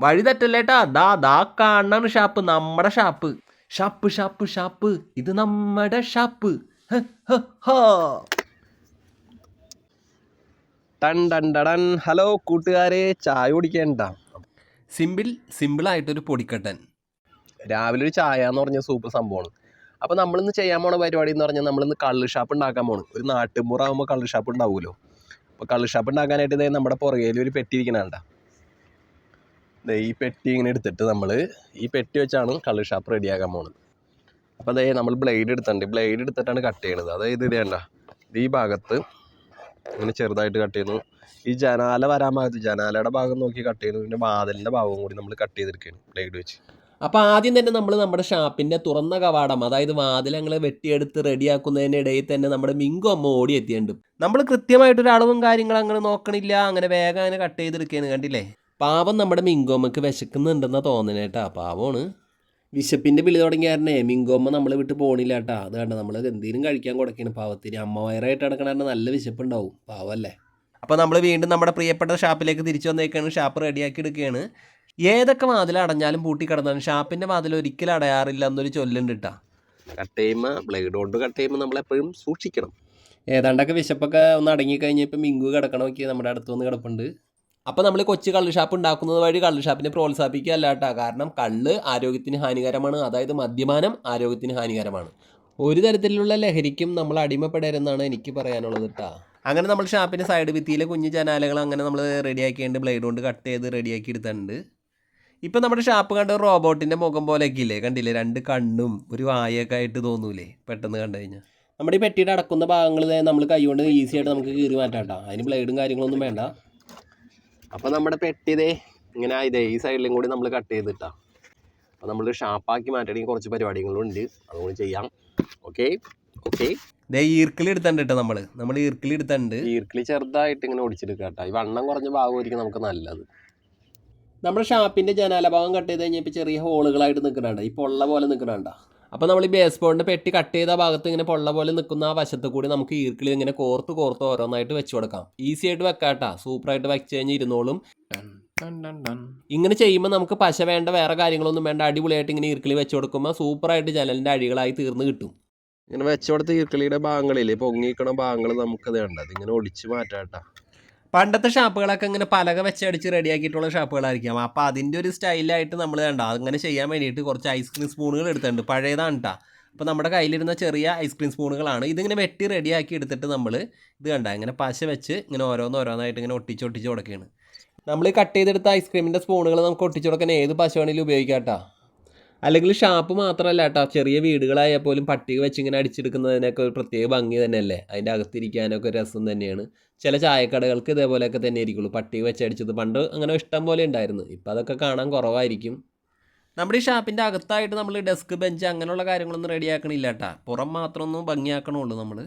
വഴി തെറ്റല്ലേട്ടാ ദാ ദാ കാണാണ് ഷാപ്പ് നമ്മുടെ ഷാപ്പ്. ഷാപ്പ് ഷാപ്പ് ഷാപ്പ് ഇത് നമ്മുടെ ഷാപ്പ്. ടൺ ടൺ ടടൻ ഹലോ കൂട്ടുകാരെ ചായ കുടിക്കേണ്ട. സിമ്പിൾ സിമ്പിളായിട്ടൊരു പൊടിക്കട്ടൻ. രാവിലെ ഒരു ചായ എന്ന് പറഞ്ഞ സൂപ്പർ സംഭവമാണ്. അപ്പോൾ നമ്മളിന്ന് ചെയ്യാൻ പോണ പരിപാടി എന്ന് പറഞ്ഞാൽ നമ്മളിന്ന് കള്ള് ഷാപ്പ് ഉണ്ടാക്കാൻ പോണ്. ഒരു നാട്ടുമ്പുറാകുമ്പോൾ കള്ള് ഷാപ്പ് ഉണ്ടാവുമല്ലോ അപ്പോൾ കള്ള് ഷാപ്പ് ഉണ്ടാക്കാനായിട്ട് ഇതായി നമ്മുടെ പുറകയിൽ ഒരു പെട്ടി ഇരിക്കണണ്ട ദേ ഈ പെട്ടി ഇങ്ങനെ എടുത്തിട്ട് നമ്മൾ ഈ പെട്ടി വെച്ചാണ് കള്ള് ഷാപ്പ് റെഡിയാക്കാൻ പോകുന്നത് അപ്പോൾ അതേ നമ്മൾ ബ്ലേഡ് എടുത്തിട്ടുണ്ട്. ബ്ലേഡ് എടുത്തിട്ടാണ് കട്ട് ചെയ്യണത്. അതായത് ഇത് വേണ്ട ഈ ഭാഗത്ത് ഇങ്ങനെ ചെറുതായിട്ട് കട്ട് ചെയ്യുന്നു. ഈ ജനാല വരാൻ ഭാഗത്ത് ജനാലയുടെ ഭാഗം നോക്കി കട്ട് ചെയ്യുന്നു. പിന്നെ വാതിലിന്റെ ഭാഗവും കൂടി നമ്മൾ കട്ട് ചെയ്തെടുക്കുകയാണ് ബ്ലേഡ് വെച്ച്. അപ്പോൾ ആദ്യം തന്നെ നമ്മൾ നമ്മുടെ ഷാപ്പിന്റെ തുറന്ന കവാടം അതായത് വാതിലങ്ങൾ വെട്ടിയെടുത്ത് വെട്ടിയെടുത്ത് റെഡിയാക്കുന്നതിനിടയിൽ തന്നെ നമ്മുടെ മിങ്കു അമ്മ ഓടി എത്തിയിട്ടുണ്ട്. നമ്മൾ കൃത്യമായിട്ടൊരു അളവും കാര്യങ്ങളും അങ്ങനെ നോക്കണില്ല. അങ്ങനെ വേഗം അങ്ങനെ കട്ട് ചെയ്തെടുക്കുകയാണ് കണ്ടില്ലേ? പാവം നമ്മുടെ മിങ്കോമ്മക്ക് വിശക്കുന്നുണ്ടെന്ന തോന്നണേ കേട്ടാ പാവമാണ്. വിശപ്പിന്റെ വിളി തുടങ്ങിയായിരുന്നേ. മിങ്കോമ്മ നമ്മളെ വിട്ട് പോണില്ല കേട്ടാ അത് കണ്ട? നമ്മൾ എന്തെങ്കിലും കഴിക്കാൻ കൊടുക്കണം പാവത്തിന് അമ്മ വയറായിട്ട് നടക്കണ നല്ല വിശപ്പുണ്ടാവും. പാവല്ലേ. അപ്പോൾ നമ്മൾ വീണ്ടും നമ്മുടെ പ്രിയപ്പെട്ട ഷാപ്പിലേക്ക് തിരിച്ചു വന്നേക്കാണ്. ഷാപ്പ് റെഡിയാക്കി എടുക്കുകയാണ്. ഏതൊക്കെ വാതിൽ അടഞ്ഞാലും പൂട്ടി കിടന്നാലും ഷാപ്പിന്റെ വാതിൽ ഒരിക്കലും അടയാറില്ല എന്നൊരു ചൊല്ലുണ്ട് കേട്ടാ കട്ട് ചെയ്യുമ്പോൾ ബ്ലേഡ് കൊണ്ട് കട്ട് ചെയ്യുമ്പോൾ നമ്മൾ എപ്പോഴും സൂക്ഷിക്കണം. ഏതാണ്ടൊക്കെ വിശപ്പൊക്കെ ഒന്ന് അടങ്ങി കഴിഞ്ഞപ്പോൾ മിങ്കു കിടക്കണമൊക്കെ നമ്മുടെ അടുത്ത് വന്ന് കിടപ്പുണ്ട്. അപ്പോൾ നമ്മൾ കൊച്ചു കള്ള് ഷാപ്പ് ഉണ്ടാക്കുന്നത് വഴി കള്ള് ഷാപ്പിനെ പ്രോത്സാഹിപ്പിക്കുക അല്ല കേട്ടോ കാരണം കള്ള് ആരോഗ്യത്തിന് ഹാനികരമാണ്. അതായത് മദ്യപാനം ആരോഗ്യത്തിന് ഹാനികരമാണ്. ഒരു തരത്തിലുള്ള ലഹരിക്കും നമ്മൾ അടിമപ്പെടരുതെന്നാണ് എനിക്ക് പറയാനുള്ളത് കേട്ടോ അങ്ങനെ നമ്മൾ ഷാപ്പിന്റെ സൈഡ് ഭിത്തിയിലെ കുഞ്ഞു ജനാലകൾ അങ്ങനെ നമ്മൾ റെഡിയാക്കിയിട്ട് ബ്ലേഡ് കൊണ്ട് കട്ട് ചെയ്ത് റെഡിയാക്കി എടുത്തിട്ടുണ്ട്. ഇപ്പം നമ്മുടെ ഷാപ്പ് കണ്ട റോബോട്ടിന്റെ മുഖം പോലെയൊക്കെ ഇല്ലേ കണ്ടില്ലേ? രണ്ട് കണ്ണും ഒരു വായൊക്കെ ആയിട്ട് തോന്നൂലേ? പെട്ടെന്ന് കണ്ടു കഴിഞ്ഞാൽ നമ്മുടെ ഈ പെട്ടിയുടെ അടക്കുന്ന ഭാഗങ്ങൾ നമ്മൾ കൈകൊണ്ട് ഈസി ആയിട്ട് നമുക്ക് കീറി മാറ്റാം കേട്ടോ അതിന് ബ്ലേഡും കാര്യങ്ങളൊന്നും വേണ്ട. അപ്പോൾ നമ്മുടെ പെട്ടിതേ ഇങ്ങനെ ഇതേ ഈ സൈഡിലും കൂടി നമ്മൾ കട്ട് ചെയ്തിട്ടാ. അപ്പോൾ നമ്മൾ ഷാപ്പാക്കി മാറ്റണമെങ്കിൽ കുറച്ച് പരിപാടികളുണ്ട്. അതുകൊണ്ട് ചെയ്യാം. ഓക്കെ ഓക്കെ ദേ ഈർക്കിളി എടുത്തുണ്ട് കേട്ടോ നമ്മൾ നമ്മൾ ഈർക്കിളി എടുത്തുണ്ട് ഈർക്കിളി ചെറുതായിട്ട് ഇങ്ങനെ ഒടിച്ചെടുക്കുക കേട്ടോ. ഈ വണ്ണം കുറഞ്ഞ ഭാഗമായിരിക്കും നമുക്ക് നല്ലത്. നമ്മുടെ ഷാപ്പിന്റെ ജനാലഭാഗം കട്ട് ചെയ്ത് കഴിഞ്ഞാൽ ഇപ്പോൾ ചെറിയ ഹോളുകളായിട്ട് നിൽക്കുന്നുണ്ട് ഈ പൊള്ള പോലെ നിൽക്കുന്നുണ്ട അപ്പോൾ നമ്മൾ ഈ ബേസ് ബോളിന്റെ പെട്ടി കട്ട് ചെയ്ത ഭാഗത്ത് ഇങ്ങനെ പൊള്ള പോലെ നിൽക്കുന്ന ആ വശത്ത് കൂടി നമുക്ക് ഈർക്കിൽ ഇങ്ങനെ കോർത്ത് കോർത്ത് ഓരോന്നായിട്ട് വെച്ച് കൊടുക്കാം. ഈസി ആയിട്ട് വെക്കാട്ടാ സൂപ്പറായിട്ട് വെച്ച് കഴിഞ്ഞ് ഇരുന്നോളും. ഇങ്ങനെ ചെയ്യുമ്പോൾ നമുക്ക് പശ വേണ്ട വേറെ കാര്യങ്ങളൊന്നും വേണ്ട അടിപൊളിയായിട്ട് ഇങ്ങനെ ഈർക്കിളി വെച്ച് കൊടുക്കുമ്പോൾ സൂപ്പറായിട്ട് ജനലിന്റെ അടികളായി തീർന്ന് കിട്ടും. ഇങ്ങനെ വെച്ചുകൊടുത്ത ഈർക്കിളിയുടെ ഭാഗങ്ങളില്ലേ പൊങ്ങിക്കണ ഭാഗങ്ങൾ നമുക്കത് വേണ്ട അതിങ്ങനെ ഒടിച്ച് മാറ്റാം കേട്ടോ പണ്ടത്തെ ഷാപ്പുകളൊക്കെ ഇങ്ങനെ പലക വെച്ചടിച്ച് റെഡിയാക്കിയിട്ടുള്ള ഷാപ്പുകളായിരിക്കാം. അപ്പോൾ അതിന്റെ ഒരു സ്റ്റൈലായിട്ട് നമ്മൾ വേണ്ട അങ്ങനെ ചെയ്യാൻ വേണ്ടിയിട്ട് കുറച്ച് ഐസ്ക്രീം സ്പൂണുകൾ എടുത്തിട്ടുണ്ട്. പഴയതാണ് കേട്ടോ അപ്പോൾ നമ്മുടെ കയ്യിലിരുന്ന ചെറിയ ഐസ്ക്രീം സ്പൂണുകളാണ് ഇതിങ്ങനെ വെട്ടി റെഡിയാക്കി എടുത്തിട്ട് നമ്മൾ ഇത് കണ്ട ഇങ്ങനെ പശ വെച്ച് ഇങ്ങനെ ഓരോന്ന് ഓരോന്നായിട്ട് ഇങ്ങനെ ഒട്ടിച്ച് ഒട്ടിച്ച് കൊടുക്കുകയാണ് നമ്മൾ കട്ട് ചെയ്തെടുത്ത ഐസ്ക്രീമിന്റെ സ്പൂണുകൾ നമുക്ക് ഒട്ടിച്ച് കൊടുക്കാൻ ഏത് പശ വേണമെങ്കിലും ഉപയോഗിക്കാം കേട്ടോ അല്ലെങ്കിൽ ഷാപ്പ് മാത്രമല്ല കേട്ടോ ചെറിയ വീടുകളായാൽ പോലും പട്ടിക വെച്ച് ഇങ്ങനെ അടിച്ചെടുക്കുന്നതിനൊക്കെ ഒരു പ്രത്യേക ഭംഗി തന്നെയല്ലേ? അതിന്റെ അകത്തിരിക്കാനൊക്കെ രസം തന്നെയാണ്. ചില ചായക്കടകൾക്ക് ഇതേപോലെയൊക്കെ തന്നെ ആയിരിക്കുള്ളൂ. പട്ടിക വെച്ച് അടിച്ചത്. പണ്ട് അങ്ങനെ ഇഷ്ടം പോലെ ഉണ്ടായിരുന്നു. ഇപ്പം അതൊക്കെ കാണാൻ കുറവായിരിക്കും. നമ്മുടെ ഈ ഷാപ്പിന്റെ അകത്തായിട്ട് നമ്മൾ ഡെസ്ക് ബെഞ്ച് അങ്ങനെയുള്ള കാര്യങ്ങളൊന്നും റെഡിയാക്കണില്ല കേട്ടോ പുറം മാത്രമൊന്നും ഭംഗിയാക്കണുള്ളൂ നമ്മൾ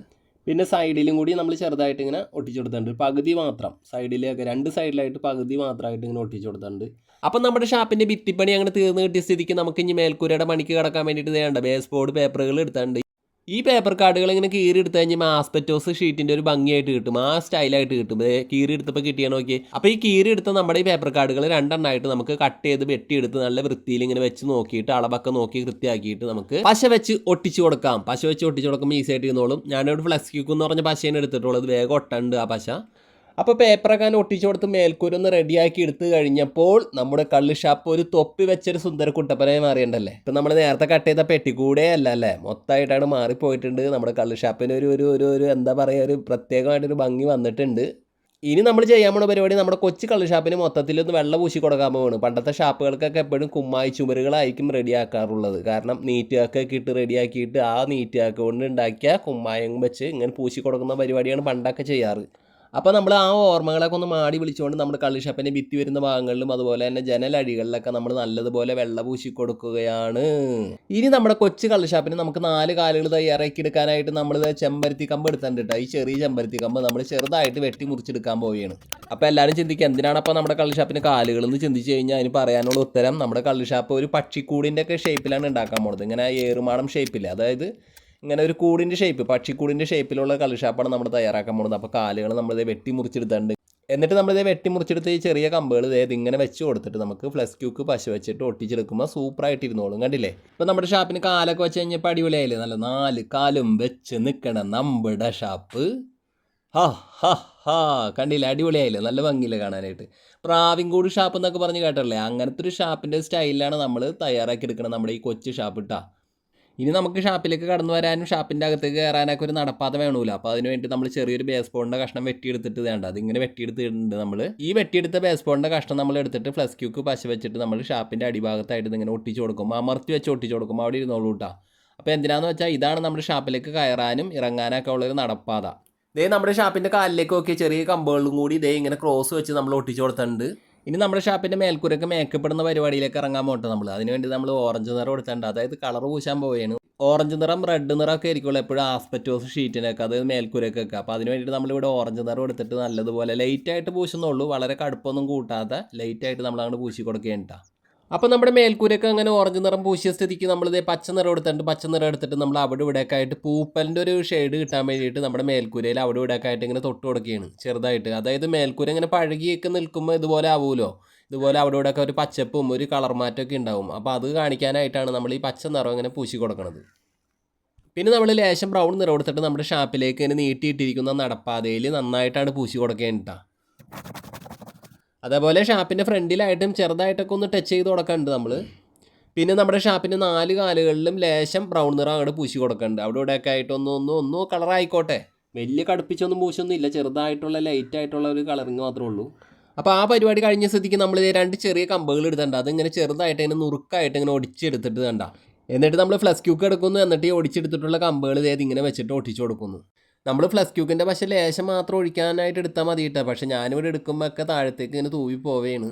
പിന്നെ സൈഡിലും കൂടി നമ്മൾ ചെറുതായിട്ട് ഇങ്ങനെ ഒട്ടിച്ചു കൊടുത്തിട്ടുണ്ട്. പകുതി മാത്രം. സൈഡിലേക്ക് രണ്ട് സൈഡിലായിട്ട് പകുതി മാത്രമായിട്ട് ഇങ്ങനെ ഒട്ടിച്ചു കൊടുത്തിട്ടുണ്ട്. അപ്പം നമ്മുടെ ഷാപ്പിന്റെ ഭിത്തിപ്പണി അങ്ങനെ തീർന്നു കിട്ടിയ സ്ഥിതിക്ക് നമുക്ക് ഇനി മേൽക്കൂരയുടെ പണിക്ക് കിടക്കാൻ വേണ്ടിയിട്ട് വേണ്ട ബേസ് ബോർഡ് പേപ്പറുകൾ എടുത്തിട്ടുണ്ട്. ഈ പേപ്പർ കാർഡുകൾ ഇങ്ങനെ കീറി എടുത്തു കഴിഞ്ഞാൽ ആസ്പെറ്റോസ് ഷീറ്റിന്റെ ഒരു ഭംഗിയായിട്ട് കിട്ടും. ആ സ്റ്റൈലായിട്ട് കിട്ടും. കീറി എടുത്തപ്പോൾ കിട്ടിയാൽ നോക്കി അപ്പോൾ ഈ കീറി എടുത്ത നമ്മുടെ ഈ പേപ്പർ കാർഡുകൾ രണ്ടെണ്ണമായിട്ട് നമുക്ക് കട്ട് ചെയ്ത് വെട്ടിയെടുത്ത് നല്ല വൃത്തിയിൽ ഇങ്ങനെ വെച്ച് നോക്കിയിട്ട് അളവൊക്കെ നോക്കി വൃത്തിയാക്കിയിട്ട് നമുക്ക് പശ വെച്ച് ഒട്ടിച്ചു കൊടുക്കാം. പശ വെച്ച് ഒട്ടിച്ചു കൊടുക്കുമ്പോൾ ഈസി ആയിട്ട് ഇരുന്നോളും. ഫ്ലെക്സ് ക്യൂക്ക് എന്ന് പറഞ്ഞ പശയാണ് എടുത്തിട്ടുള്ളത്. വേഗം ഒട്ടുണ്ട് ആ പശ. അപ്പോൾ പേപ്പറൊക്കെ ഒട്ടിച്ചു കൊടുത്ത് മേൽക്കൂരൊന്ന് റെഡിയാക്കി എടുത്തു കഴിഞ്ഞപ്പോൾ നമ്മുടെ കള്ള് ഷാപ്പ് ഒരു തൊപ്പി വെച്ചൊരു സുന്ദര കുട്ടപ്പനായി മാറിയിട്ടുണ്ടല്ലേ ഇപ്പം നമ്മൾ നേരത്തെ കട്ട് ചെയ്ത പെട്ടിക്കൂടെ അല്ല അല്ലേ? മൊത്തമായിട്ടാണ് മാറിപ്പോയിട്ടുണ്ട്. നമ്മുടെ കള്ള് ഷാപ്പിന് ഒരു ഒരു ഒരു ഒരു എന്താ പറയുക ഒരു പ്രത്യേകമായിട്ടൊരു ഭംഗി വന്നിട്ടുണ്ട്. ഇനി നമ്മൾ ചെയ്യാൻ പോണ പരിപാടി നമ്മുടെ കൊച്ചു കള്ള് ഷാപ്പിന് മൊത്തത്തിൽ ഒന്ന് വെള്ളം പൂശി കൊടുക്കാൻ പോവാണ്. പണ്ടത്തെ ഷാപ്പുകൾക്കൊക്കെ എപ്പോഴും കുമ്മായി ചുമരുകളായിരിക്കും റെഡിയാക്കാറുള്ളത് കാരണം നീറ്റുകാക്കൊക്കെ ഇട്ട് റെഡിയാക്കിയിട്ട് ആ നീറ്റുകാക്ക കൊണ്ട് ഉണ്ടാക്കിയ കുമ്മായം വെച്ച് ഇങ്ങനെ പൂശി കൊടുക്കുന്ന പരിപാടിയാണ് പണ്ടൊക്കെ ചെയ്യാറ്. അപ്പോൾ നമ്മൾ ആ ഓർമ്മകളൊക്കെ ഒന്ന് മാടി വിളിച്ചുകൊണ്ട് നമ്മുടെ കള്ളി ഷാപ്പിന്റെ ഭിത്തി വരുന്ന ഭാഗങ്ങളിലും അതുപോലെ തന്നെ ജനലടികളിലൊക്കെ നമ്മൾ നല്ലതുപോലെ വെള്ള പൂശി കൊടുക്കുകയാണ്. ഇനി നമ്മുടെ കൊച്ചു കള്ളിഷാപ്പിന് നമുക്ക് നാല് കാലുകൾ തയ്യാറാക്കി എടുക്കാനായിട്ട് നമ്മൾ ചെമ്പരത്തി കമ്പ് എടുത്തിട്ടുണ്ട്. ഈ ചെറിയ ചെമ്പരത്തി കമ്പ് നമ്മൾ ചെറുതായിട്ട് വെട്ടി മുറിച്ചെടുക്കാൻ പോവുകയാണ്. അപ്പോൾ എല്ലാവരും ചിന്തിക്കുക എന്തിനാണ് അപ്പോൾ നമ്മുടെ കള്ളിഷാപ്പിന് കാലുകൾ എന്ന് ചിന്തിച്ച് കഴിഞ്ഞാൽ അതിന് പറയാനുള്ള ഉത്തരം നമ്മുടെ കള്ളിഷാപ്പ് ഒരു പക്ഷിക്കൂടിന്റെ ഒക്കെ ഷേപ്പിലാണ് ഉണ്ടാക്കാൻ പോകുന്നത് ഇങ്ങനെ ഏറുമാടം ഷേപ്പിൽ അതായത് ഇങ്ങനെ ഒരു കൂടിന്റെ ഷേപ്പ് പക്ഷിക്കൂടിന്റെ ഷേപ്പിലുള്ള കളിഷാപ്പാണ് നമ്മൾ തയ്യാറാക്കാൻ പോകുന്നത്. അപ്പോൾ കാലുകൾ നമ്മളിത് വെട്ടി മുറിച്ചെടുത്തിട്ടുണ്ട് എന്നിട്ട് നമ്മളിത് വെട്ടി മുറിച്ചെടുത്ത് ഈ ചെറിയ കമ്പുകൾ ഇതേ ഇങ്ങനെ വെച്ച് കൊടുത്തിട്ട് നമുക്ക് ഫ്ലസ് ക്യൂക്ക് പശു വെച്ചിട്ട് ഒട്ടിച്ചെടുക്കുമ്പോൾ സൂപ്പറായിട്ട് ഇരുന്നോളും. കണ്ടില്ലേ? ഇപ്പം നമ്മുടെ ഷാപ്പിന് കാലൊക്കെ വെച്ച് കഴിഞ്ഞപ്പോൾ അടിപൊളിയായില്ലേ? നല്ല നാല് കാലും വെച്ച് നിൽക്കണ നമ്മുടെ ഷാപ്പ് ഹാ ഹാ ഹാ. കണ്ടില്ല? അടിപൊളിയായില്ലേ? നല്ല ഭംഗിയില്ലേ കാണാനായിട്ട്. പ്രാവിൻകൂട് ഷാപ്പ് എന്നൊക്കെ പറഞ്ഞ് കേട്ടല്ലേ അങ്ങനത്തെ ഒരു ഷാപ്പിന്റെ സ്റ്റൈലിലാണ് നമ്മൾ തയ്യാറാക്കി എടുക്കണം നമ്മുടെ ഈ കൊച്ചു ഷാപ്പ് ഇട്ടാ ഇനി നമുക്ക് ഷാപ്പിലേക്ക് കടന്നു വരാനും ഷാപ്പിന്റെ അകത്തേക്ക് കയറാനൊക്കെ ഒരു നടപ്പാത വേണമല്ലോ അപ്പോൾ അതിന് വേണ്ടി നമ്മൾ ചെറിയൊരു ബേസ് ബോളിന്റെ കഷ്ണം വെട്ടിയെടുത്തിട്ട് വേണ്ട. അതിങ്ങനെ വെട്ടിയെടുത്തിട്ടുണ്ട് നമ്മൾ. ഈ വെട്ടിയെടുത്ത ബേസ് ബോളിന്റെ കഷ്ണം നമ്മൾ എടുത്തിട്ട് ഫ്ലസ് ക്യൂക്ക് പശ വെച്ചിട്ട് നമ്മൾ ഷാപ്പിന്റെ അടിഭാഗത്തായിട്ട് ഇങ്ങനെ ഒട്ടിച്ച് കൊടുക്കും. അമർത്തി വെച്ച് ഒട്ടിച്ച് കൊടുക്കും. അവിടെ ഇരുന്നോളൂ കേട്ടോ. അപ്പോൾ എന്തിനാന്ന് വെച്ചാൽ ഇതാണ് നമ്മുടെ ഷാപ്പിലേക്ക് കയറാനും ഇറങ്ങാനൊക്കെ ഉള്ളൊരു നടപ്പാത. ഇതേ നമ്മുടെ ഷാപ്പിന്റെ കാലിലേക്ക് നോക്കിയ ചെറിയ കമ്പുകളും കൂടി ഇതേ ഇങ്ങനെ ക്രോസ് വെച്ച് നമ്മൾ ഒട്ടിച്ച് കൊടുത്തിട്ടുണ്ട്. ഇനി നമ്മുടെ ഷാപ്പിന്റെ മേൽക്കൂരൊക്കെ മേക്കപ്പെടുന്ന പരിപാടിയിലേക്ക് ഇറങ്ങാൻ പോട്ടെ നമ്മൾ അതിനുവേണ്ടി നമ്മൾ ഓറഞ്ച് നിറം എടുത്തിട്ടുണ്ട്. അതായത് കളർ പൂശാൻ പോവുകയാണ്. ഓറഞ്ച് നിറം റെഡ് നിറമൊക്കെ ആയിരിക്കുമല്ലോ എപ്പോഴും ആസ്പെറ്റോസ് ഷീറ്റിനൊക്കെ അതായത് മേൽക്കൂരക്കൊക്കെ അപ്പോൾ അതിന് വേണ്ടിയിട്ട് നമ്മളിവിടെ ഓറഞ്ച് നിറം എടുത്തിട്ട് നല്ലതുപോലെ ലൈറ്റായിട്ട് പൂശുന്നുള്ളൂ. വളരെ കടുപ്പൊന്നും കൂട്ടാതെ ലൈറ്റായിട്ട് നമ്മൾ അങ്ങോട്ട് പൂശി കൊടുക്കേണ്ട അപ്പോൾ നമ്മുടെ മേൽക്കൂരൊക്കെ അങ്ങനെ ഓറഞ്ച് നിറം പൂശിയ സ്ഥിതിക്ക് നമ്മളിത് പച്ച നിറം എടുത്തിട്ട് പച്ച നിറം എടുത്തിട്ട് നമ്മൾ അവിടെ ഇവിടെയൊക്കെ ആയിട്ട് പൂപ്പലിന്റെ ഒരു ഷെയ്ഡ് കിട്ടാൻ വേണ്ടിയിട്ട് നമ്മുടെ മേൽക്കൂരയിൽ അവിടെ ഇവിടെയൊക്കെ ആയിട്ട് ഇങ്ങനെ തൊട്ട് കൊടുക്കുകയാണ് ചെറുതായിട്ട്. അതായത് മേൽക്കൂര ഇങ്ങനെ പഴകിയൊക്കെ നിൽക്കുമ്പോൾ ഇതുപോലെ ആവുമല്ലോ ഇതുപോലെ അവിടെ ഇവിടെയൊക്കെ ഒരു പച്ചപ്പും ഒരു കളർ മാറ്റമൊക്കെ ഉണ്ടാവും. അപ്പോൾ അത് കാണിക്കാനായിട്ടാണ് നമ്മൾ ഈ പച്ച നിറം ഇങ്ങനെ പൂശി കൊടുക്കുന്നത് പിന്നെ നമ്മൾ ലേശം ബ്രൗൺ നിറം എടുത്തിട്ട് നമ്മുടെ ഷാപ്പിലേക്ക് ഇങ്ങനെ നീട്ടിയിട്ടിരിക്കുന്ന നടപ്പാതയിൽ നന്നായിട്ടാണ് പൂശി കൊടുക്കേണ്ടത് അതേപോലെ ഷാപ്പിന്റെ ഫ്രണ്ടിലായിട്ടും ചെറുതായിട്ടൊക്കെ ഒന്ന് ടച്ച് ചെയ്ത് കൊടുക്കുന്നുണ്ട് നമ്മൾ പിന്നെ നമ്മുടെ ഷാപ്പിന്റെ നാല് കാലുകളിലും ലേശം ബ്രൗൺ നിറം അങ്ങോട്ട് പൂശി കൊടുക്കുന്നുണ്ട് അവിടെ ഇവിടെയൊക്കെ ആയിട്ട് ഒന്ന് ഒന്ന് ഒന്ന് കളറായിക്കോട്ടെ വലിയ കടുപ്പിച്ചൊന്നും പൂശൊന്നും ഇല്ല ചെറുതായിട്ടുള്ള ലൈറ്റ് ആയിട്ടുള്ള ഒരു കളറിങ് മാത്രമേ ഉള്ളൂ. അപ്പോൾ ആ പരിപാടി കഴിഞ്ഞ സ്ഥിതിക്ക് നമ്മൾ രണ്ട് ചെറിയ കമ്പുകൾ എടുത്തിട്ടുണ്ട്. അതിങ്ങനെ ചെറുതായിട്ട് ഇങ്ങനെ നുറുക്കായിട്ട് ഇങ്ങനെ ഒടിച്ചെടുത്തിട്ട് കണ്ട. എന്നിട്ട് നമ്മൾ ഫ്ലസ് ക്യൂക്ക് എടുക്കുന്നു. എന്നിട്ട് ഈ ഒടിച്ചെടുത്തിട്ടുള്ള കമ്പുകൾ ഇതേത് ഇങ്ങനെ വെച്ചിട്ട് ഒട്ടിച്ചു കൊടുക്കുന്നു. നമ്മൾ ഫ്ലസ് ക്യൂക്കിന്റെ പക്ഷേ ലേശം മാത്രം ഒഴിക്കാനായിട്ട് എടുത്താൽ മതി കേട്ടോ പക്ഷേ ഞാനിവിടെ എടുക്കുമ്പോൾ ഒക്കെ താഴത്തേക്ക് ഇങ്ങനെ തൂവി പോവുകയാണ്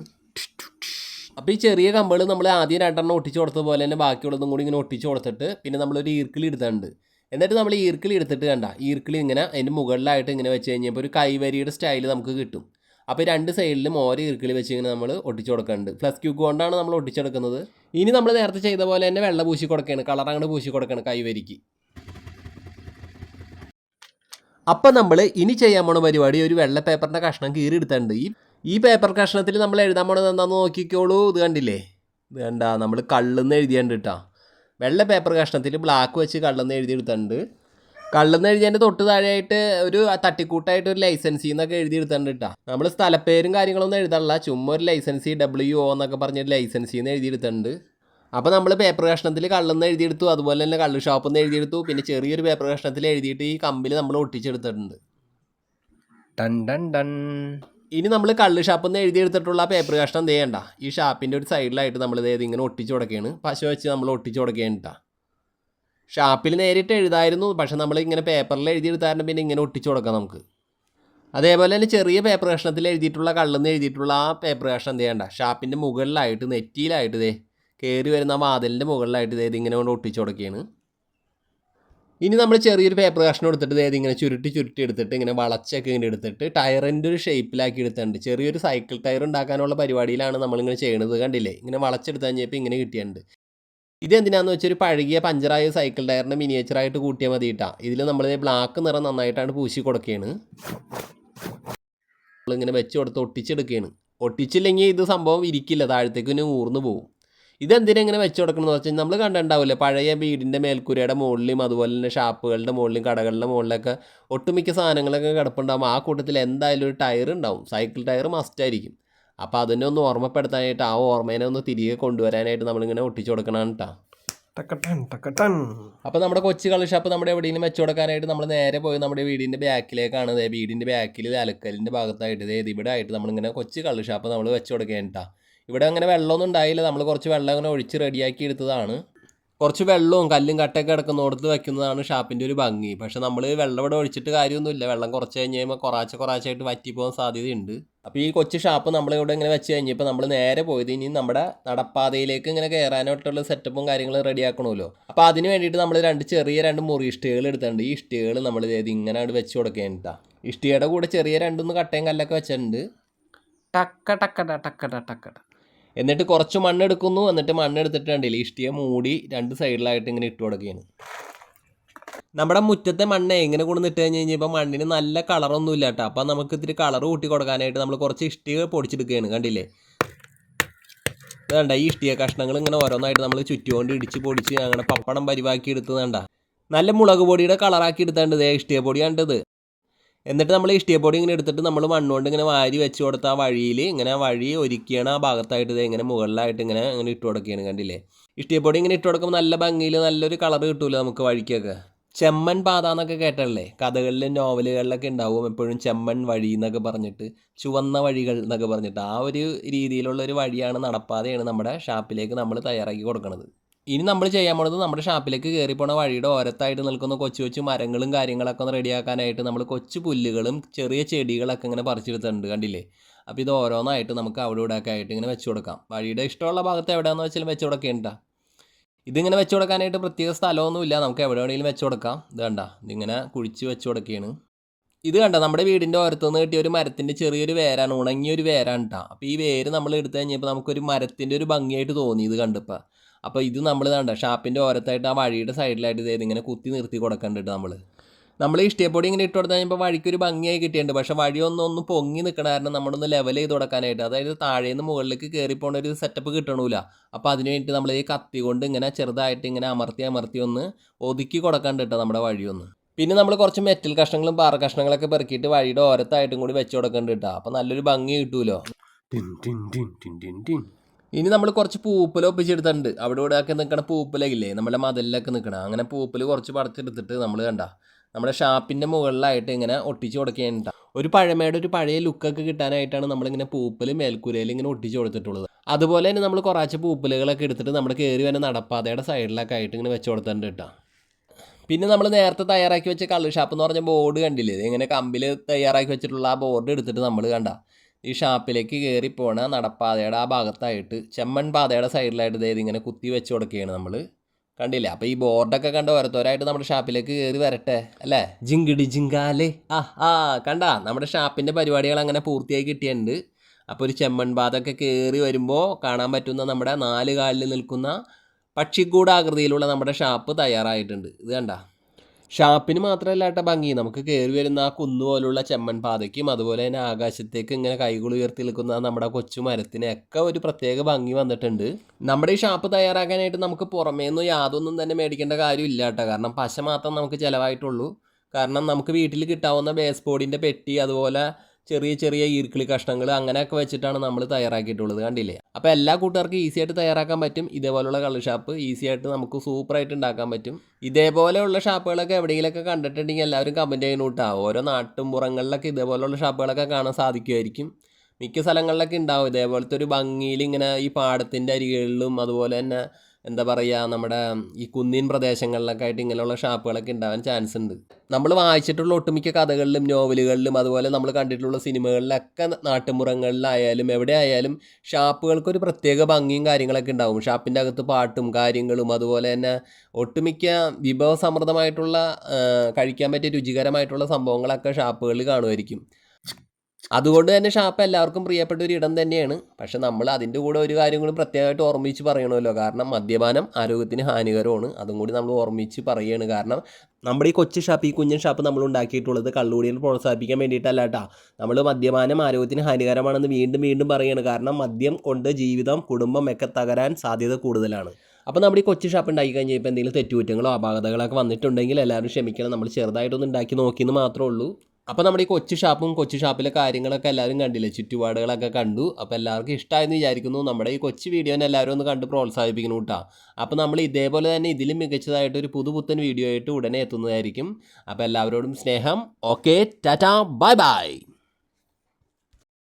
അപ്പോൾ ഈ ചെറിയ കമ്പുകൾ നമ്മൾ ആദ്യം രണ്ടെണ്ണം ഒട്ടിച്ചു കൊടുത്ത പോലെ തന്നെ ബാക്കിയുള്ളതും കൂടി ഇങ്ങനെ ഒട്ടിച്ചു കൊടുത്തിട്ട് പിന്നെ നമ്മളൊരു ഈർക്കിളി എടുത്തിട്ടുണ്ട് എന്നിട്ട് നമ്മൾ ഈർക്കിളി എടുത്തിട്ട് കണ്ട ഈർക്കിളി ഇങ്ങനെ അതിന്റെ മുകളിലായിട്ട് ഇങ്ങനെ വെച്ച് കഴിഞ്ഞപ്പോൾ ഒരു കൈവരിയുടെ സ്റ്റൈൽ നമുക്ക് കിട്ടും. അപ്പോൾ രണ്ട് സൈഡിലും ഓരോ ഈർക്കിളി വെച്ച് ഇങ്ങനെ നമ്മൾ ഒട്ടിച്ചു കൊടുക്കുന്നുണ്ട്. ഫ്ലസ് ക്യൂക്ക് കൊണ്ടാണ് നമ്മൾ ഒട്ടിച്ചെടുക്കുന്നത്. ഇനി നമ്മൾ നേരത്തെ ചെയ്ത പോലെ തന്നെ വെള്ളം പൂശി കൊടുക്കുകയാണ് കളർ അങ്ങോട്ട് പൂശി കൊടുക്കുകയാണ് കൈവരിക്ക്. അപ്പം നമ്മൾ ഇനി ചെയ്യാൻ പോണ പരിപാടി ഒരു വെള്ള പേപ്പറിന്റെ കഷ്ണം കീറി എടുത്തിട്ടുണ്ട് ഈ ഈ പേപ്പർ കഷ്ണത്തിൽ നമ്മൾ എഴുതാൻ പോണത് എന്താണെന്ന് നോക്കിക്കോളൂ. ഇത് കണ്ടില്ലേ? ഇത് കണ്ട നമ്മൾ കള്ളെന്ന് എഴുതിയുണ്ട് കേട്ടോ വെള്ള പേപ്പർ കഷ്ണത്തിൽ ബ്ലാക്ക് വെച്ച് കള്ളെന്ന് എഴുതിയെടുത്തിട്ടുണ്ട്. കള്ളെന്ന് എഴുതിയതിന്റെ തൊട്ട് താഴെയായിട്ട് ഒരു തട്ടിക്കൂട്ടായിട്ട് ഒരു ലൈസൻസി എന്നൊക്കെ എഴുതിയെടുത്തിട്ടുണ്ട് കേട്ടോ നമ്മൾ സ്ഥലപ്പേരും കാര്യങ്ങളൊന്നും എഴുതാനുള്ള ചുമ്മാ ഒരു ലൈസൻസി ഡബ്ല്യു ഒ എന്നൊക്കെ പറഞ്ഞൊരു ലൈസൻസി എന്ന് എഴുതിയെടുത്തിട്ടുണ്ട്. അപ്പോൾ നമ്മൾ പേപ്പർ കഷ്ണത്തിൽ കള്ളെന്ന് എഴുതിയെടുത്തു. അതുപോലെ തന്നെ കള്ള് ഷോപ്പിൽ നിന്ന് എഴുതിയെടുത്തു. പിന്നെ ചെറിയൊരു പേപ്പർ കഷ്ണത്തിൽ എഴുതിയിട്ട് ഈ കമ്പിൽ നമ്മൾ ഒട്ടിച്ചെടുത്തിട്ടുണ്ട്. ടൺ ടൺ ടൺ ഇനി നമ്മൾ കള്ള് ഷാപ്പിൽ നിന്ന് എഴുതിയെടുത്തിട്ടുള്ള പേപ്പർ കഷ്ണം ചെയ്യണ്ട? ഈ ഷാപ്പിന്റെ ഒരു സൈഡിലായിട്ട് നമ്മൾ ഇത് ഇങ്ങനെ ഒട്ടിച്ച് കൊടുക്കുകയാണ് പശു വെച്ച് നമ്മൾ ഒട്ടിച്ച് കൊടുക്കുകയാണ് ഷാപ്പിൽ നേരിട്ട് എഴുതായിരുന്നു. പക്ഷെ നമ്മൾ ഇങ്ങനെ പേപ്പറിൽ എഴുതിയെടുത്തായിരുന്നു പിന്നെ ഇങ്ങനെ ഒട്ടിച്ച് കൊടുക്കാം നമുക്ക്. അതേപോലെ തന്നെ ചെറിയ പേപ്പർ കഷ്ണത്തിൽ എഴുതിയിട്ടുള്ള കള്ളെന്ന് എഴുതിയിട്ടുള്ള ആ പേപ്പർ കഷ്ണം ചെയ്യണ്ട? ഷാപ്പിന്റെ മുകളിലായിട്ട് നെറ്റിയിലായിട്ട് ഇതേ കയറി വരുന്ന വാതിലിന്റെ മുകളിലായിട്ട് ഇതായത് ഇങ്ങനെ കൊണ്ട് ഒട്ടിച്ചു കൊടുക്കുകയാണ്. ഇനി നമ്മൾ ചെറിയൊരു പേപ്പർ കഷ്ണം എടുത്തിട്ട് ഇതായത് ഇങ്ങനെ ചുരുട്ടി ചുരുട്ടി എടുത്തിട്ട് ഇങ്ങനെ വളച്ചൊക്കെ ഇങ്ങനെ എടുത്തിട്ട് ടയറിന്റെ ഒരു ഷേപ്പിലാക്കി എടുത്തിട്ടുണ്ട്. ചെറിയൊരു സൈക്കിൾ ടയർ ഉണ്ടാക്കാനുള്ള പരിപാടിയിലാണ് നമ്മളിങ്ങനെ ചെയ്യണത് കണ്ടില്ലേ? ഇങ്ങനെ വളച്ചെടുത്ത് കഴിഞ്ഞപ്പോൾ ഇങ്ങനെ കിട്ടിയിട്ടുണ്ട്. ഇത് എന്തിനാന്ന് വെച്ചാൽ ഒരു പഴകിയ പഞ്ചറായ സൈക്കിൾ ടയറിന്റെ മിനിയേച്ചറായിട്ട് കൂട്ടിയാൽ മതി കേട്ടാ ഇതിൽ നമ്മൾ ബ്ലാക്ക് നിറം നന്നായിട്ടാണ് പൂശി കൊടുക്കുകയാണ്. നമ്മളിങ്ങനെ വെച്ച് കൊടുത്ത് ഒട്ടിച്ചെടുക്കുകയാണ്. ഒട്ടിച്ചില്ലെങ്കിൽ ഇത് സംഭവം ഇരിക്കില്ല. താഴത്തേക്ക് ഇനി ഊർന്നു പോകും ഇതെന്തിനാ ഇങ്ങനെ വെച്ച് കൊടുക്കണമെന്ന് വെച്ചാൽ നമ്മൾ കണ്ടിട്ടുണ്ടാവില്ലേ? പഴയ വീടിന്റെ മേൽക്കൂരയുടെ മുകളിലും അതുപോലെ തന്നെ ഷാപ്പുകളുടെ മുകളിലും കടകളുടെ മുകളിലൊക്കെ ഒട്ടുമിക്ക സാധനങ്ങളൊക്കെ കിടപ്പുണ്ടാകും ആ കൂട്ടത്തിൽ എന്തായാലും ഒരു ടയർ ഉണ്ടാവും. സൈക്കിൾ ടയർ മസ്റ്റായിരിക്കും അപ്പോൾ അതിനെ ഒന്ന് ഓർമ്മപ്പെടുത്താനായിട്ട് ആ ഓർമ്മേനെ ഒന്ന് തിരികെ കൊണ്ടുവരാനായിട്ട് നമ്മളിങ്ങനെ ഒട്ടിച്ചു കൊടുക്കണം കേട്ടോ ടക്കട്ടൺ അപ്പോൾ നമ്മുടെ കൊച്ചു കളി ഷാപ്പ് നമ്മുടെ എവിടെയെങ്കിലും വെച്ച് കൊടുക്കാനായിട്ട് നമ്മൾ നേരെ പോയി നമ്മുടെ വീടിന്റെ ബാക്കിലേക്കാണ്. വീടിന്റെ ബാക്കിൽ അലക്കലിന്റെ ഭാഗത്തായിട്ട് ഇവിടെ ആയിട്ട് നമ്മളിങ്ങനെ കൊച്ചു കളി ഷാപ്പ് നമ്മൾ വെച്ച് കൊടുക്കേണ്ട ഇവിടെ അങ്ങനെ വെള്ളമൊന്നും ഉണ്ടായില്ല. നമ്മൾ കുറച്ച് വെള്ളം അങ്ങനെ ഒഴിച്ച് റെഡിയാക്കി എടുത്തതാണ്. കുറച്ച് വെള്ളവും കല്ലും കട്ടയൊക്കെ കിടക്കുന്നിടത്ത് വെക്കുന്നതാണ് ഷാപ്പിന്റെ ഒരു ഭംഗി. പക്ഷെ നമ്മൾ വെള്ളം ഇവിടെ ഒഴിച്ചിട്ട് കാര്യമൊന്നുമില്ല. വെള്ളം കുറച്ച് കഴിഞ്ഞ് കഴിയുമ്പോൾ കുറച്ച് കുറച്ചായിട്ട് വറ്റിപ്പോകാൻ സാധ്യതയുണ്ട്. അപ്പോൾ ഈ കൊച്ചു ഷാപ്പ് നമ്മളിവിടെ ഇങ്ങനെ വെച്ച് കഴിഞ്ഞപ്പോൾ നമ്മൾ നേരെ പോയത് ഇനി നമ്മുടെ നടപ്പാതയിലേക്ക് ഇങ്ങനെ കയറാനായിട്ടുള്ള സെറ്റപ്പും കാര്യങ്ങളും റെഡിയാക്കണമല്ലോ അപ്പോൾ അതിന് വേണ്ടിയിട്ട് നമ്മൾ രണ്ട് ചെറിയ രണ്ട് മുറി ഇഷ്ടികൾ എടുത്തിട്ടുണ്ട്. ഈ ഇഷ്ടികൾ നമ്മൾ ഇത് ഇങ്ങനെ അവിടെ വെച്ച് കൊടുക്കേണ്ട ഇഷ്ടികയുടെ കൂടെ ചെറിയ രണ്ടൊന്ന് കട്ടയും കല്ലൊക്കെ വെച്ചിട്ടുണ്ട്. ടക്ക ടക്കട ടക്കട ടക്കട. എന്നിട്ട് കുറച്ച് മണ്ണെടുക്കുന്നു. എന്നിട്ട് മണ്ണെടുത്തിട്ട് കണ്ടില്ലേ ഇഷ്ടിയെ മൂടി രണ്ട് സൈഡിലായിട്ട് ഇങ്ങനെ ഇട്ട് കൊടുക്കുകയാണ്. നമ്മുടെ മുറ്റത്തെ മണ്ണ് എങ്ങനെ ഇട്ട് കഴിഞ്ഞ് കഴിഞ്ഞപ്പോൾ മണ്ണിന് നല്ല കളറൊന്നും ഇല്ല കേട്ടോ. അപ്പം നമുക്ക് ഇത്തിരി കളർ കൂട്ടി കൊടുക്കാനായിട്ട് നമ്മൾ കുറച്ച് ഇഷ്ടിക പൊടിച്ചെടുക്കുകയാണ് കണ്ടില്ലേ? വേണ്ട ഈ ഇഷ്ടിക കഷ്ണങ്ങൾ ഇങ്ങനെ ഓരോന്നായിട്ട് നമ്മൾ ചുറ്റുകൊണ്ട് ഇടിച്ച് പൊടിച്ച് അങ്ങനെ പപ്പടം പരിവാക്കി എടുത്ത് കണ്ട? നല്ല മുളക് പൊടിയുടെ കളറാക്കി എടുത്താണ്ട് ഇതേ ഇഷ്ടിക പൊടി കണ്ടത് എന്നിട്ട് നമ്മൾ ഇഷ്ടിക പൊടി ഇങ്ങനെ എടുത്തിട്ട് നമ്മൾ മണ്ണുകൊണ്ട് ഇങ്ങനെ വാരി വെച്ച് കൊടുത്ത ആ വഴിയിൽ ഇങ്ങനെ വഴി ഒരുക്കിയാണ് ആ ഭാഗത്തായിട്ട് ഇങ്ങനെ മുകളിലായിട്ട് ഇങ്ങനെ ഇങ്ങനെ ഇട്ട് കൊടുക്കുകയാണ് കണ്ടില്ലേ? ഇഷ്ടിക പൊടി ഇങ്ങനെ ഇട്ട് കൊടുക്കുമ്പോൾ നല്ല ഭംഗിയിൽ നല്ലൊരു കളർ കിട്ടൂല നമുക്ക് വഴിക്കൊക്കെ? ചെമ്മൻ പാത എന്നൊക്കെ കേട്ടല്ലേ കഥകളിലും നോവലുകളിലൊക്കെ ഉണ്ടാവും എപ്പോഴും ചെമ്മൻ വഴി എന്നൊക്കെ പറഞ്ഞിട്ട് ചുവന്ന വഴികൾ എന്നൊക്കെ പറഞ്ഞിട്ട്. ആ ഒരു രീതിയിലുള്ള ഒരു വഴിയാണ് നടപ്പാതെയാണ് നമ്മുടെ ഷാപ്പിലേക്ക് നമ്മൾ തയ്യാറാക്കി കൊടുക്കുന്നത് ഇനി നമ്മൾ ചെയ്യാൻ പോണത് നമ്മുടെ ഷാപ്പിലേക്ക് കയറി പോണ വഴിയുടെ ഓരത്തായിട്ട് നിൽക്കുന്ന കൊച്ചു കൊച്ചു മരങ്ങളും കാര്യങ്ങളൊക്കെ ഒന്ന് റെഡിയാക്കാനായിട്ട് നമ്മൾ കൊച്ചു പുല്ലുകളും ചെറിയ ചെടികളൊക്കെ ഇങ്ങനെ പറിച്ചെടുത്തിട്ടുണ്ട് കണ്ടില്ലേ? അപ്പോൾ ഇത് ഓരോന്നായിട്ട് നമുക്ക് അവിടെ ഇവിടെ ഒക്കെ ആയിട്ട് ഇങ്ങനെ വെച്ച് കൊടുക്കാം. വഴിയുടെ ഇഷ്ടമുള്ള ഭാഗത്ത് എവിടെയാണെന്ന് വെച്ചാലും വെച്ച് കൊടുക്കേണ്ട. ഇതിങ്ങനെ വെച്ച് കൊടുക്കാനായിട്ട് പ്രത്യേക സ്ഥലമൊന്നുമില്ല. നമുക്ക് എവിടെ വേണമെങ്കിലും വെച്ച് കൊടുക്കാം. ഇത് കണ്ട ഇതിങ്ങനെ കുഴിച്ച് വെച്ച് കൊടുക്കുകയാണ് ഇത് കണ്ട നമ്മുടെ വീടിന്റെ ഓരത്തുനിന്ന് കിട്ടിയ ഒരു മരത്തിന്റെ ചെറിയൊരു വേരാണ് ഉണങ്ങിയ ഒരു വേരാണ് കേട്ടോ അപ്പോൾ ഈ വേര് നമ്മൾ എടുത്തു കഴിഞ്ഞപ്പോൾ നമുക്കൊരു മരത്തിന്റെ ഒരു ഭംഗിയായിട്ട് തോന്നി ഇത് കണ്ടപ്പോൾ അപ്പോൾ ഇത് നമ്മൾ കണ്ട ഷാപ്പിന്റെ ഓരത്തായിട്ട് ആ വഴിയുടെ സൈഡിലായിട്ട് ഇത് ഇങ്ങനെ കുത്തി നിർത്തി കൊടുക്കണ്ടിട്ട് നമ്മൾ നമ്മൾ ഈ ഇങ്ങനെ ഇട്ട് കൊടുത്താൽ കഴിയുമ്പോൾ വഴിക്ക് ഒരു ഭംഗിയായി കിട്ടിയിട്ടുണ്ട്. പക്ഷേ വഴിയൊന്നും ഒന്ന് പൊങ്ങി നിൽക്കണ കാരണം നമ്മളൊന്ന് ലെവൽ ചെയ്ത് കൊടുക്കാനായിട്ട് അതായത് താഴേന്ന് മുകളിലേക്ക് കയറി പോകേണ്ട ഒരു സെറ്റപ്പ് കിട്ടണില്ല അപ്പോൾ അതിന് വേണ്ടിയിട്ട് നമ്മൾ ഈ കത്തി കൊണ്ട് ഇങ്ങനെ ചെറുതായിട്ട് ഇങ്ങനെ അമർത്തി അമർത്തി ഒന്ന് ഒതുക്കി കൊടുക്കാണ്ട് നമ്മുടെ വഴിയൊന്ന് പിന്നെ നമ്മൾ കുറച്ച് മെറ്റൽ കഷ്ണങ്ങളും പാറ കഷ്ണങ്ങളൊക്കെ പെറുക്കിയിട്ട് വഴിയുടെ ഓരത്തായിട്ടും കൂടി വെച്ച് കൊടുക്കേണ്ടിട്ടാണ് അപ്പോൾ നല്ലൊരു ഭംഗി കിട്ടുമല്ലോ ഇനി നമ്മൾ കുറച്ച് പൂപ്പല ഒപ്പിച്ചെടുത്തിട്ടുണ്ട്. അവിടെ ഇവിടെ ഒക്കെ നിൽക്കണ പൂപ്പലയില്ലേ നമ്മുടെ മതിലൊക്കെ നിൽക്കണം അങ്ങനെ പൂപ്പൽ കുറച്ച് പറിച്ചെടുത്തിട്ട് നമ്മൾ കണ്ട. നമ്മുടെ ഷാപ്പിന്റെ മുകളിലായിട്ട് ഇങ്ങനെ ഒട്ടിച്ച് കൊടുക്കേണ്ട ഒരു പഴമയുടെ ഒരു പഴയ ലുക്കൊക്കെ കിട്ടാനായിട്ടാണ് നമ്മളിങ്ങനെ പൂപ്പൽ മേൽക്കൂരയിൽ ഇങ്ങനെ ഒട്ടിച്ച് കൊടുത്തിട്ടുള്ളത്. അതുപോലെ തന്നെ നമ്മൾ കുറച്ച് പൂപ്പലുകളൊക്കെ എടുത്തിട്ട് നമ്മൾ കയറി വരുന്ന നടപ്പാതയുടെ സൈഡിലൊക്കെ ആയിട്ട് ഇങ്ങനെ വെച്ച് കൊടുത്തിട്ടുണ്ട് പിന്നെ നമ്മൾ നേരത്തെ തയ്യാറാക്കി വെച്ച കള്ള് ഷാപ്പ് എന്ന് പറഞ്ഞ ബോർഡ് കണ്ടില്ലേ? ഇങ്ങനെ കമ്പിൽ തയ്യാറാക്കി വെച്ചിട്ടുള്ള ആ ബോർഡ് എടുത്തിട്ട് നമ്മൾ കണ്ട. ഈ ഷാപ്പിലേക്ക് പോണ നടപ്പാതയുടെ ആ ഭാഗത്തായിട്ട് ചെമ്മൺ പാതയുടെ സൈഡിലായിട്ട് ഇതായത് ഇങ്ങനെ കുത്തി വെച്ച് കൊടുക്കുകയാണ് നമ്മൾ കണ്ടില്ല? അപ്പോൾ ഈ ബോർഡൊക്കെ കണ്ട ഓരോരുത്തരായിട്ട് നമ്മുടെ ഷാപ്പിലേക്ക് കയറി വരട്ടെ അല്ലേ? ജിങ്കിടി ജിങ്കാലേ. ആ ആ കണ്ട? നമ്മുടെ ഷാപ്പിന്റെ പരിപാടികൾ അങ്ങനെ പൂർത്തിയായി കിട്ടിയിട്ടുണ്ട്. അപ്പോൾ ഒരു ചെമ്മൺ പാതൊക്കെ കയറി വരുമ്പോൾ കാണാൻ പറ്റുന്ന നമ്മുടെ നാല് കാലിൽ നിൽക്കുന്ന പക്ഷിക്കൂടാകൃതിയിലുള്ള നമ്മുടെ ഷാപ്പ് തയ്യാറായിട്ടുണ്ട്. ഇത് കണ്ട? ഷാപ്പിന് മാത്രമല്ല കേട്ടോ ഭംഗി. നമുക്ക് കയറി വരുന്ന ആ കുന്നു പോലുള്ള ചെമ്മൺ പാതയ്ക്കും അതുപോലെ തന്നെ ആകാശത്തേക്ക് ഇങ്ങനെ കൈകൾ ഉയർത്തി നിൽക്കുന്ന നമ്മുടെ കൊച്ചു മരത്തിനൊക്കെ ഒരു പ്രത്യേക ഭംഗി വന്നിട്ടുണ്ട്. നമ്മുടെ ഈ ഷാപ്പ് തയ്യാറാക്കാനായിട്ട് നമുക്ക് പുറമേ നിന്ന് യാതൊന്നും തന്നെ മേടിക്കേണ്ട കാര്യമില്ല കേട്ടോ കാരണം പശ മാത്രം നമുക്ക് ചിലവായിട്ടുള്ളൂ. കാരണം നമുക്ക് വീട്ടിൽ കിട്ടാവുന്ന ബേസ് ബോർഡിന്റെ പെട്ടി അതുപോലെ ചെറിയ ചെറിയ ഈർക്കിളി കഷ്ണങ്ങൾ അങ്ങനെയൊക്കെ വെച്ചിട്ടാണ് നമ്മൾ തയ്യാറാക്കിയിട്ടുള്ളത് കണ്ടില്ലേ? അപ്പോൾ എല്ലാ കൂട്ടുകാർക്കും ഈസി ആയിട്ട് തയ്യാറാക്കാൻ പറ്റും. ഇതേപോലുള്ള കള്ള് ഷാപ്പ് ഈസി ആയിട്ട് നമുക്ക് സൂപ്പറായിട്ട് ഉണ്ടാക്കാൻ പറ്റും. ഇതേപോലെയുള്ള ഷാപ്പുകളൊക്കെ എവിടെയെങ്കിലൊക്കെ കണ്ടിട്ടുണ്ടെങ്കിൽ എല്ലാവരും കമന്റ് ചെയ്യുന്നു കേട്ടോ ഓരോ നാട്ടും പുറങ്ങളിലൊക്കെ ഇതേപോലെയുള്ള ഷാപ്പുകളൊക്കെ കാണാൻ സാധിക്കുമായിരിക്കും. മിക്ക സ്ഥലങ്ങളിലൊക്കെ ഉണ്ടാവും. ഇതേപോലത്തെ ഒരു ഭംഗിയിൽ ഇങ്ങനെ ഈ പാടത്തിന്റെ അരികളിലും അതുപോലെ തന്നെ എന്താ പറയുക നമ്മുടെ ഈ കുന്നിൻ പ്രദേശങ്ങളിലൊക്കെ ആയിട്ട് ഇങ്ങനെയുള്ള ഷാപ്പുകളൊക്കെ ഉണ്ടാവാൻ ചാൻസ് ഉണ്ട്. നമ്മൾ വായിച്ചിട്ടുള്ള ഒട്ടുമിക്ക കഥകളിലും നോവലുകളിലും അതുപോലെ നമ്മൾ കണ്ടിട്ടുള്ള സിനിമകളിലൊക്കെ നാട്ടുമ്പുറങ്ങളിലായാലും എവിടെ ആയാലും ഷാപ്പുകൾക്കൊരു പ്രത്യേക ഭംഗിയും കാര്യങ്ങളൊക്കെ ഉണ്ടാവും. ഷാപ്പിന്റെ അകത്ത് പാട്ടും കാര്യങ്ങളും അതുപോലെ തന്നെ ഒട്ടുമിക്ക വിഭവസമൃദ്ധമായിട്ടുള്ള കഴിക്കാൻ പറ്റിയ രുചികരമായിട്ടുള്ള സംഭവങ്ങളൊക്കെ ഷാപ്പുകളിൽ കാണുമായിരിക്കും. അതുകൊണ്ട് തന്നെ ഷാപ്പ് എല്ലാവർക്കും പ്രിയപ്പെട്ട ഒരു ഇടം തന്നെയാണ്. പക്ഷെ നമ്മൾ അതിന്റെ കൂടെ ഒരു കാര്യം കൂടി പ്രത്യേകമായിട്ട് ഓർമ്മിച്ച് പറയണമല്ലോ. കാരണം മദ്യപാനം ആരോഗ്യത്തിന് ഹാനികരമാണ്. അതും കൂടി നമ്മൾ ഓർമ്മിച്ച് പറയുകയാണ് കാരണം നമ്മുടെ ഈ കൊച്ചു ഷാപ്പ് ഈ കുഞ്ഞൻ ഷാപ്പ് നമ്മൾ ഉണ്ടാക്കിയിട്ടുള്ളത് കള്ളുകൂടിയെ പ്രോത്സാഹിപ്പിക്കാൻ വേണ്ടിയിട്ടല്ല കേട്ടോ. നമ്മൾ മദ്യപാനം ആരോഗ്യത്തിന് ഹാനികരമാണെന്ന് വീണ്ടും വീണ്ടും പറയുകയാണ് കാരണം മദ്യം കൊണ്ട് ജീവിതം കുടുംബം ഒക്കെ തകരാൻ സാധ്യത കൂടുതലാണ്. അപ്പോൾ നമ്മുടെ ഈ കൊച്ചു ഷാപ്പ് ഉണ്ടാക്കി കഴിഞ്ഞാൽ ഇപ്പോൾ എന്തെങ്കിലും തെറ്റുകുറ്റങ്ങളോ അപാകതകളൊക്കെ വന്നിട്ടുണ്ടെങ്കിൽ എല്ലാവരും ക്ഷമിക്കണം. നമ്മൾ ചെറുതായിട്ടൊന്ന് ഉണ്ടാക്കി നോക്കിയെന്ന് മാത്രമേ ഉള്ളൂ. അപ്പോൾ നമ്മുടെ ഈ കൊച്ചു ഷാപ്പും കൊച്ചു ഷാപ്പിലെ കാര്യങ്ങളൊക്കെ എല്ലാവരും കണ്ടില്ലേ? ചുറ്റുപാടുകളൊക്കെ കണ്ടു. അപ്പോൾ എല്ലാവർക്കും ഇഷ്ടമായെന്ന് വിചാരിക്കുന്നു. നമ്മുടെ ഈ കൊച്ചു വീഡിയോനെ എല്ലാവരും ഒന്ന് കണ്ട് പ്രോത്സാഹിപ്പിക്കണം കേട്ടോ. അപ്പോൾ നമ്മൾ ഇതേപോലെ തന്നെ ഇതിലും മികച്ചതായിട്ട് ഒരു പുതുപുത്തൻ വീഡിയോ ആയിട്ട് ഉടനെ എത്തുന്നതായിരിക്കും. അപ്പോൾ എല്ലാവരോടും സ്നേഹം. Okay tata bye bye.